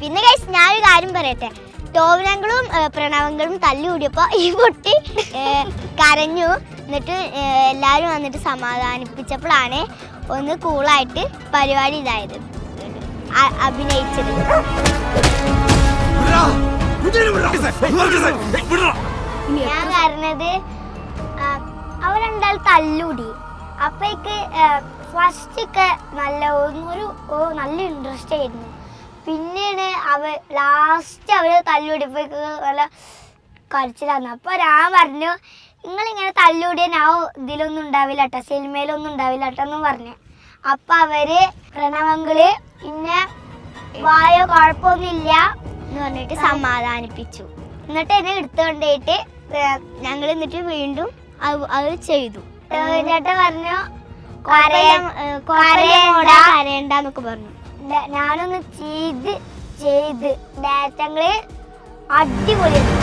പിന്നെ ഗൈസ് ഞാനൊരു കാര്യം പറയട്ടെ. ടോവിനങ്ങളും പ്രണവങ്ങളും തല്ലുകൂടിയപ്പോൾ ഈ കുട്ടി കരഞ്ഞു. എന്നിട്ട് എല്ലാവരും വന്നിട്ട് സമാധാനിപ്പിച്ചപ്പോഴാണ് ഒന്ന് കൂളായിട്ട് പരിപാടി ഇതായത്. അഭിനയിച്ചത്. ഞാൻ പറഞ്ഞത് അവരെന്തായാൽ തല്ലുടി അപ്പോഴേക്ക് ഫസ്റ്റ് ഒക്കെ നല്ല ഒരു നല്ല ഇൻട്രസ്റ്റ് ആയിരുന്നു. പിന്നീട് അവ ലാസ്റ്റ് അവർ തല്ലൂടിയപ്പോഴേക്ക് നല്ല കരച്ചിലാന്ന്. അപ്പോൾ ഞാൻ പറഞ്ഞു നിങ്ങളിങ്ങനെ തല്ലൂടിയ ആ ഇതിലൊന്നും ഉണ്ടാവില്ല കേട്ടോ സിനിമയിലൊന്നും ഉണ്ടാവില്ല കേട്ടോ എന്ന് പറഞ്ഞു. അപ്പം അവർ പ്രണവങ്ങൾ പിന്നെ വായോ കുഴപ്പമൊന്നുമില്ല എന്ന് പറഞ്ഞിട്ട് സമാധാനിപ്പിച്ചു. എന്നിട്ട് എന്നെ എടുത്തുകൊണ്ടേയിട്ട് ഞങ്ങൾ എന്നിട്ട് വീണ്ടും അത് ചെയ്തു. ചേട്ടൻ പറഞ്ഞു കരയണ്ട കരയണ്ടെന്നൊക്കെ പറഞ്ഞു. ഞാനൊന്ന് ചെയ്ത് ചെയ്ത് നേരത്തെ അടിപൊളിയാണ്